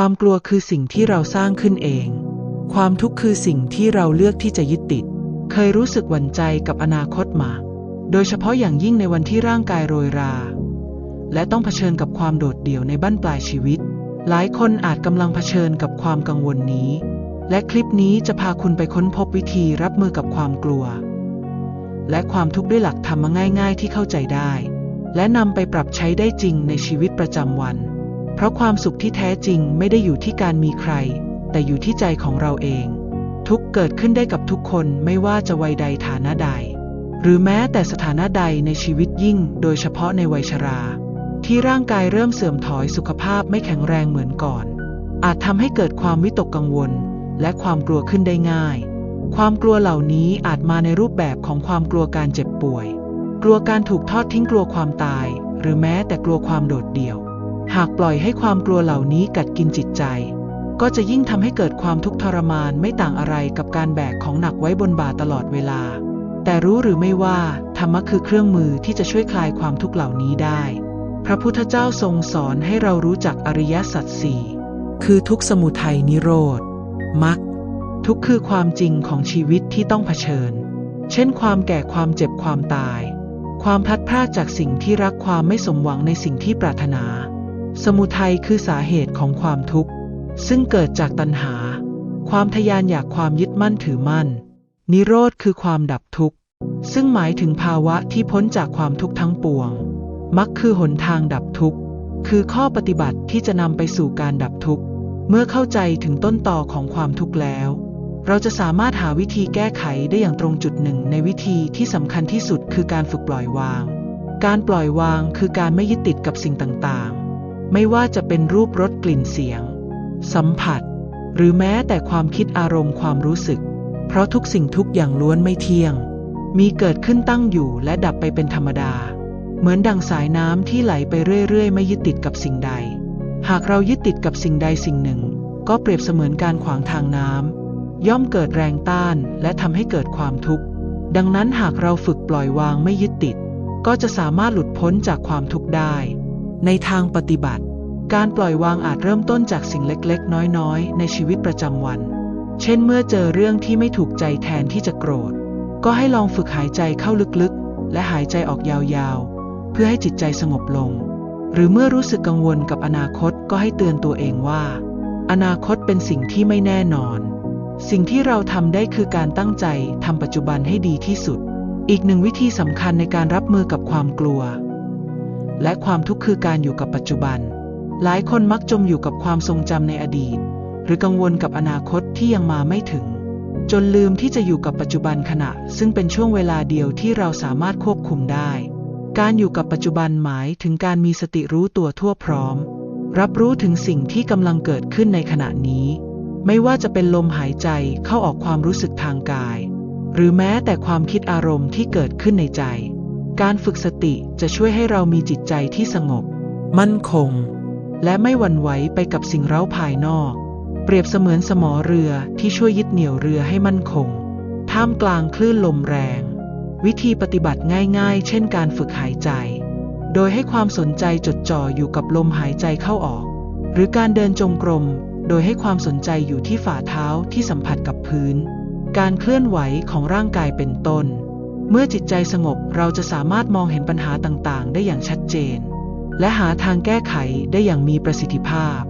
ความกลัวคือสิ่งที่เราสร้างขึ้นเอง ความทุกข์คือสิ่งที่เราเลือกที่จะยึดติด เคยรู้สึกหวั่นใจกับอนาคตมา โดยเฉพาะอย่างยิ่งในวันที่ร่างกายโรยรา และต้องเผชิญกับความโดดเดี่ยวในบั้นปลายชีวิต หลายคนอาจกำลังเผชิญกับความกังวลนี้ และคลิปนี้จะพาคุณไปค้นพบวิธีรับมือกับความกลัว และความทุกข์ด้วยหลักธรรมง่าย ๆ ที่เข้าใจได้ และนำไปปรับใช้ได้จริงในชีวิตประจำวัน เพราะความสุขที่แท้จริงไม่ได้อยู่ที่การมีใคร แต่อยู่ที่ใจของเราเอง ทุกเกิดขึ้นได้กับทุกคนไม่ว่าจะวัยใดฐานะใด หรือแม้แต่สถานะใดในชีวิตยิ่ง โดยเฉพาะในวัยชรา ที่ร่างกายเริ่มเสื่อมถอยสุขภาพไม่แข็งแรงเหมือนก่อน อาจทำให้เกิดความวิตกกังวล และความกลัวขึ้นได้ง่าย ความกลัวเหล่านี้อาจมาในรูปแบบของความกลัวการเจ็บป่วย กลัวการถูกทอดทิ้งกลัวความตาย หรือแม้แต่กลัวความโดดเดี่ยว หากปล่อยให้ความกลัวเหล่านี้กัดกินจิตใจ ก็จะยิ่งทำให้เกิดความทุกข์ทรมานไม่ต่างอะไรกับการแบกของหนักไว้บนบ่าตลอดเวลา แต่รู้หรือไม่ว่า ธรรมะคือเครื่องมือที่จะช่วยคลายความทุกข์เหล่านี้ได้ พระพุทธเจ้าทรงสอนให้เรารู้จักอริยสัจสี่คือทุกข์สมุทัยนิโรธมรรคทุกข์คือความจริงของชีวิตที่ต้องเผชิญ เช่น ความแก่ความเจ็บความตาย ความพลัดพรากจากสิ่งที่รักความไม่สมหวังในสิ่งที่ปรารถนา สมุทัยคือสาเหตุของความทุกข์ ซึ่งเกิดจากตัณหา ความทยานอยากความยึดมั่นถือมั่น นิโรธคือความดับทุกข์ ซึ่งหมายถึงภาวะที่พ้นจากความทุกข์ทั้งปวงมรรคคือหนทางดับทุกข์ คือข้อปฏิบัติที่จะนำไปสู่การดับทุกข์ เมื่อเข้าใจถึงต้นต่อของความทุกข์แล้ว เราจะสามารถหาวิธีแก้ไขได้อย่างตรงจุดหนึ่งในวิธีที่สำคัญที่สุดคือการฝึกปล่อยวาง การปล่อยวางคือการไม่ยึดติดกับสิ่งต่างๆ ไม่ว่าจะเป็นรูปรสกลิ่นเสียง สัมผัส หรือแม้แต่ความคิดอารมณ์ความรู้สึก เพราะทุกสิ่งทุกอย่างล้วนไม่เที่ยง มีเกิดขึ้นตั้งอยู่และดับไปเป็นธรรมดา เหมือนดังสายน้ำที่ไหลไปเรื่อยๆ ไม่ยึดติดกับสิ่งใด หากเรายึดติดกับสิ่งใดสิ่งหนึ่ง ก็เปรียบเสมือนการขวางทางน้ำย่อมเกิดแรงต้านและทำให้เกิดความทุกข์ ดังนั้นหากเราฝึกปล่อยวางไม่ยึดติด ก็จะสามารถหลุดพ้นจากความทุกข์ได้ ในทางปฏิบัติ การปล่อยวางอาจเริ่มต้นจากสิ่งเล็กๆ น้อยๆ ในชีวิตประจำวัน เช่นเมื่อเจอเรื่องที่ไม่ถูกใจแทนที่จะโกรธ ก็ให้ลองฝึกหายใจเข้าลึกๆ และหายใจออกยาวๆ เพื่อให้จิตใจสงบลง หรือเมื่อรู้สึกกังวลกับอนาคตก็ให้เตือนตัวเองว่า อนาคตเป็นสิ่งที่ไม่แน่นอน สิ่งที่เราทำได้คือการตั้งใจทำปัจจุบันให้ดีที่สุด อีกหนึ่งวิธีสำคัญในการรับมือกับความกลัว และความทุกข์คือการอยู่กับปัจจุบัน หลายคนมักจมอยู่กับความทรงจำในอดีต หรือกังวลกับอนาคตที่ยังมาไม่ถึง จนลืมที่จะอยู่กับปัจจุบันขณะ ซึ่งเป็นช่วงเวลาเดียวที่เราสามารถควบคุมได้ การอยู่กับปัจจุบันหมายถึงการมีสติรู้ตัวทั่วพร้อม รับรู้ถึงสิ่งที่กำลังเกิดขึ้นในขณะนี้ ไม่ว่าจะเป็นลมหายใจเข้าออกความรู้สึกทางกาย หรือแม้แต่ความคิดอารมณ์ที่เกิดขึ้นในใจ การฝึกสติจะช่วยให้เรามีจิตใจที่สงบ มั่นคง และไม่หวั่นไหวไปกับสิ่งเร้าภายนอก เปรียบเสมือนสมอเรือที่ช่วยยึดเหนี่ยวเรือให้มั่นคง ท่ามกลางคลื่นลมแรง วิธีปฏิบัติง่ายๆ เช่นการฝึกหายใจ โดยให้ความสนใจจดจ่ออยู่กับลมหายใจเข้าออก หรือการเดินจงกรม โดยให้ความสนใจอยู่ที่ฝ่าเท้าที่สัมผัสกับพื้น การเคลื่อนไหวของร่างกายเป็นต้น เมื่อจิตใจสงบเราจะสามารถมองเห็นปัญหาต่างๆ ได้อย่างชัดเจน และหาทางแก้ไขได้อย่างมีประสิทธิภาพ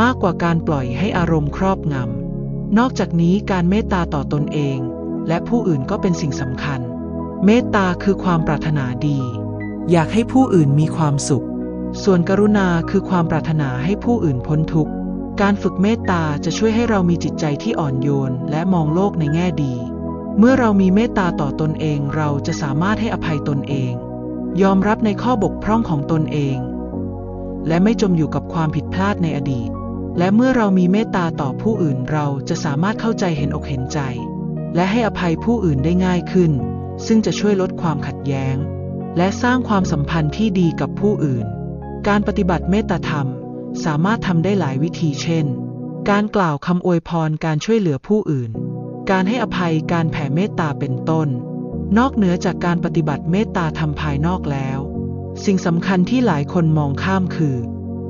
มากกว่าการปล่อยให้อารมณ์ครอบงำ นอกจากนี้การเมตตาต่อตนเอง และผู้อื่นก็เป็นสิ่งสำคัญ เมตตาคือความปรารถนาดี อยากให้ผู้อื่นมีความสุข ส่วนกรุณาคือความปรารถนาให้ผู้อื่นพ้นทุกข์ การฝึกเมตตาจะช่วยให้เรามีจิตใจที่อ่อนโยน และมองโลกในแง่ดี เมื่อเรามีเมตตาต่อตนเองเราจะสามารถให้อภัยตนเอง ยอมรับในข้อบกพร่องของตนเอง และไม่จมอยู่กับความผิดพลาดในอดีต และเมื่อเรามีเมตตาต่อผู้อื่นเราจะสามารถเข้าใจเห็นอกเห็นใจ และให้อภัยผู้อื่นได้ง่ายขึ้น ซึ่งจะช่วยลดความขัดแย้ง และสร้างความสัมพันธ์ที่ดีกับผู้อื่น การปฏิบัติเมตตาธรรมสามารถทำได้หลายวิธีเช่น การกล่าวคำอวยพรการช่วยเหลือผู้อื่น การให้อภัยการแผ่เมตตาเป็นต้น นอกเหนือจากการปฏิบัติเมตตาธรรมภายนอกแล้ว สิ่งสำคัญที่หลายคนมองข้ามคือ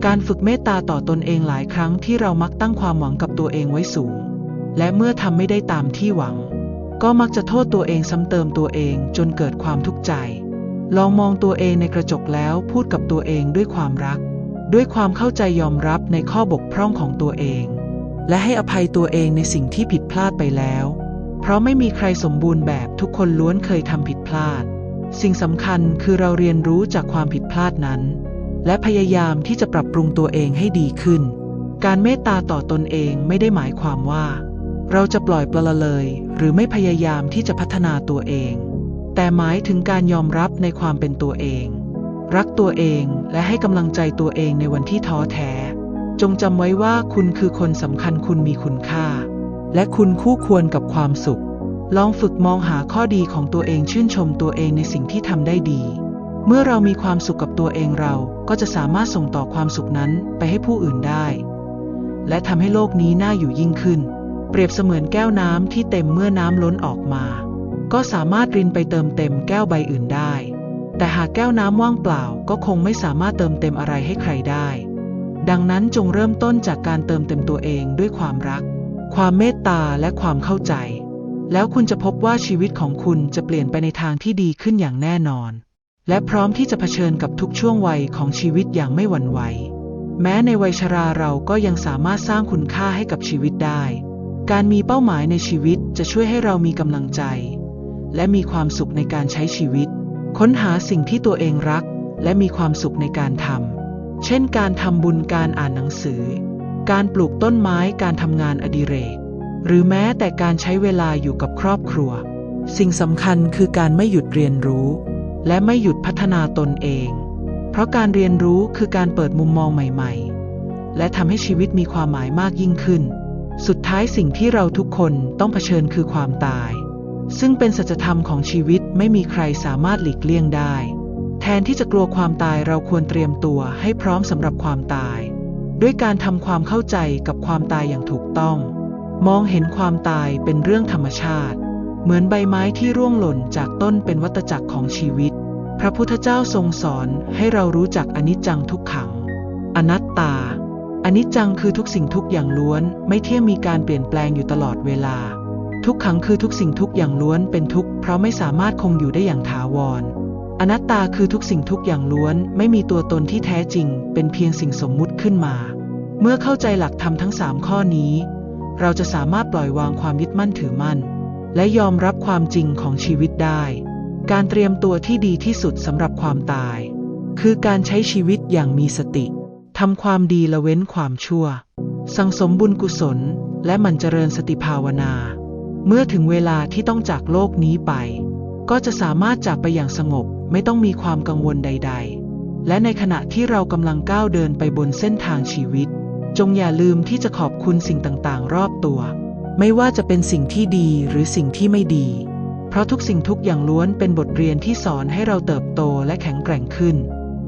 การฝึกเมตตาต่อตนเองหลายครั้งที่เรามักตั้งความหวังกับตัวเองไว้สูง และเมื่อทำไม่ได้ตามที่หวัง ก็มักจะโทษตัวเองซ้ำเติมตัวเองจนเกิดความทุกข์ใจ ลองมองตัวเองในกระจกแล้วพูดกับตัวเองด้วยความรัก ด้วยความเข้าใจยอมรับในข้อบกพร่องของตัวเอง และให้อภัยตัวเองในสิ่งที่ผิดพลาดไปแล้ว เพราะไม่มีใครสมบูรณ์แบบทุกคนล้วนเคยทำผิดพลาด สิ่งสำคัญคือเราเรียนรู้จากความผิดพลาดนั้น และพยายามที่จะปรับปรุงตัวเองให้ดีขึ้น การเมตตาต่อตนเองไม่ได้หมายความว่า เราจะปล่อยปละเลย หรือไม่พยายามที่จะพัฒนาตัวเอง แต่หมายถึงการยอมรับในความเป็นตัวเอง รักตัวเองและให้กำลังใจตัวเองในวันที่ท้อแท้ จงจำไว้ว่าคุณคือคนสำคัญคุณมีคุณค่า และคุณคู่ควรกับความสุข ลองฝึกมองหาข้อดีของตัวเองชื่นชมตัวเองในสิ่งที่ทำได้ดี เมื่อเรามีความสุขกับตัวเองเราก็จะสามารถส่งต่อความสุขนั้นไปให้ผู้อื่นได้ และทำให้โลกนี้น่าอยู่ยิ่งขึ้น เปรียบเสมือนแก้วน้ำที่เต็มเมื่อน้ำล้นออกมา ก็สามารถรินไปเติมเต็มแก้วใบอื่นได้ แต่หากแก้วน้ำว่างเปล่าก็คงไม่สามารถเติมเต็มอะไรให้ใครได้ ดังนั้นจงเริ่มต้นจากการเติมเต็มตัวเองด้วยความรัก ความเมตตาและความเข้าใจ แล้วคุณจะพบว่าชีวิตของคุณจะเปลี่ยนไปในทางที่ดีขึ้นอย่างแน่นอน และพร้อมที่จะเผชิญกับทุกช่วงวัยของชีวิตอย่างไม่หวั่นไหว แม้ในวัยชราเราก็ยังสามารถสร้างคุณค่าให้กับชีวิตได้ การมีเป้าหมายในชีวิตจะช่วยให้เรามีกำลังใจ และมีความสุขในการใช้ชีวิต ค้นหาสิ่งที่ตัวเองรัก และมีความสุขในการทำ เช่นการทำบุญการอ่านหนังสือ การปลูกต้นไม้การทำงานอดิเรก หรือแม้แต่การใช้เวลาอยู่กับครอบครัว สิ่งสำคัญคือการไม่หยุดเรียนรู้ และไม่หยุดพัฒนาตนเอง เพราะการเรียนรู้คือการเปิดมุมมองใหม่ ๆ และทำให้ชีวิตมีความหมายมากยิ่งขึ้น สุดท้ายสิ่งที่เราทุกคนต้องเผชิญคือความตาย ซึ่งเป็นสัจธรรมของชีวิตไม่มีใครสามารถหลีกเลี่ยงได้ แทนที่จะกลัวความตายเราควรเตรียมตัวให้พร้อมสำหรับความตาย ด้วยการทำความเข้าใจกับความตายอย่างถูกต้อง มองเห็นความตายเป็นเรื่องธรรมชาติ เหมือนใบไม้ที่ร่วงหล่นจากต้นเป็นวัตจักรของชีวิต พระพุทธเจ้าทรงสอนให้เรารู้จักอนิจจังทุกขัง อนัตตาอนิจจังคือทุกสิ่งทุกอย่างล้วน ไม่เที่ยงมีการเปลี่ยนแปลงอยู่ตลอดเวลา ทุกขังคือทุกสิ่งทุกอย่างล้วนเป็นทุกข์เพราะไม่สามารถคงอยู่ได้อย่างถาวร อนัตตาคือทุกสิ่งทุกอย่างล้วน ไม่มีตัวตนที่แท้จริง เป็นเพียงสิ่งสมมุติขึ้นมา เมื่อเข้าใจหลักธรรมทั้งสามข้อนี้ เราจะสามารถปล่อยวางความยึดมั่นถือมั่น และยอมรับความจริงของชีวิตได้ การเตรียมตัวที่ดีที่สุดสำหรับความตาย คือการใช้ชีวิตอย่างมีสติทำความดีละเว้นความชั่ว สังสมบุญกุศล และมันเจริญสติภาวนา เมื่อถึงเวลาที่ต้องจากโลกนี้ไป ก็จะสามารถจากไปอย่างสงบ ไม่ต้องมีความกังวลใด ๆ และในขณะที่เรากำลังก้าวเดินไปบนเส้นทางชีวิต จงอย่าลืมที่จะขอบคุณสิ่งต่างๆ รอบตัว ไม่ว่าจะเป็นสิ่งที่ดีหรือสิ่งที่ไม่ดี เพราะทุกสิ่งทุกอย่างล้วนเป็นบทเรียนที่สอนให้เราเติบโตและแข็งแกร่งขึ้น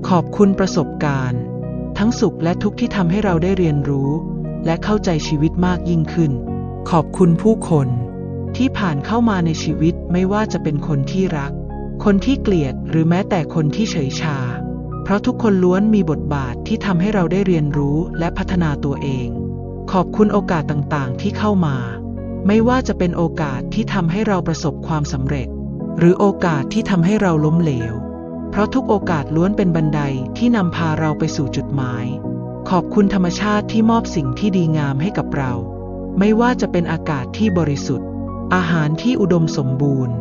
ขอบคุณประสบการณ์ ทั้งสุขและทุกข์ที่ทำให้เราได้เรียนรู้ และเข้าใจชีวิตมากยิ่งขึ้น ขอบคุณผู้คน ที่ผ่านเข้ามาในชีวิตไม่ว่าจะเป็นคนที่รัก คนที่เกลียดหรือแม้แต่คนที่เฉยชา เพราะทุกคนล้วนมีบทบาทที่ทำให้เราได้เรียนรู้และพัฒนาตัวเอง ขอบคุณโอกาสต่างๆ ที่เข้ามา ไม่ว่าจะเป็นโอกาสที่ทำให้เราประสบความสำเร็จ หรือโอกาสที่ทำให้เราล้มเหลว เพราะทุกโอกาสล้วนเป็นบันไดที่นำพาเราไปสู่จุดหมาย ขอบคุณธรรมชาติที่มอบสิ่งที่ดีงามให้กับเรา ไม่ว่าจะเป็นอากาศที่บริสุทธิ์ อาหารที่อุดมสมบูรณ์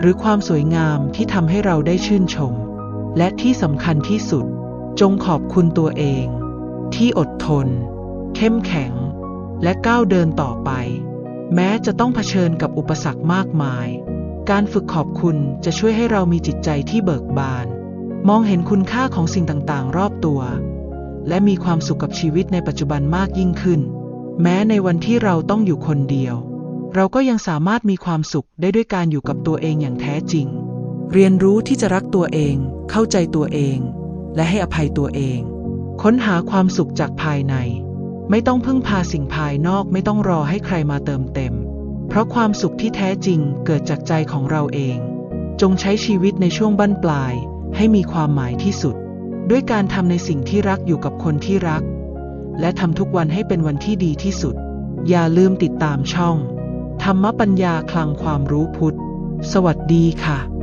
หรือความสวยงามที่ทำให้เราได้ชื่นชม และที่สำคัญที่สุด จงขอบคุณตัวเอง ที่อดทน เข้มแข็ง และก้าวเดินต่อไป แม้จะต้องเผชิญกับอุปสรรคมากมาย การฝึกขอบคุณจะช่วยให้เรามีจิตใจที่เบิกบาน มองเห็นคุณค่าของสิ่งต่างๆ รอบตัว และมีความสุขกับชีวิตในปัจจุบันมากยิ่งขึ้น แม้ในวันที่เราต้องอยู่คนเดียว เราก็ยังสามารถมีความสุขได้ด้วยการอยู่กับตัวเองอย่างแท้จริง เรียนรู้ที่จะรักตัวเอง เข้าใจตัวเอง และให้อภัยตัวเอง ค้นหาความสุขจากภายใน ไม่ต้องพึ่งพาสิ่งภายนอกไม่ต้องรอให้ใครมาเติมเต็ม เพราะความสุขที่แท้จริงเกิดจากใจของเราเอง จงใช้ชีวิตในช่วงบั้นปลาย ให้มีความหมายที่สุด ด้วยการทำในสิ่งที่รักอยู่กับคนที่รัก และทำทุกวันให้เป็นวันที่ดีที่สุด อย่าลืมติดตามช่อง ธรรมปัญญาคลังความรู้พุทธ สวัสดีค่ะ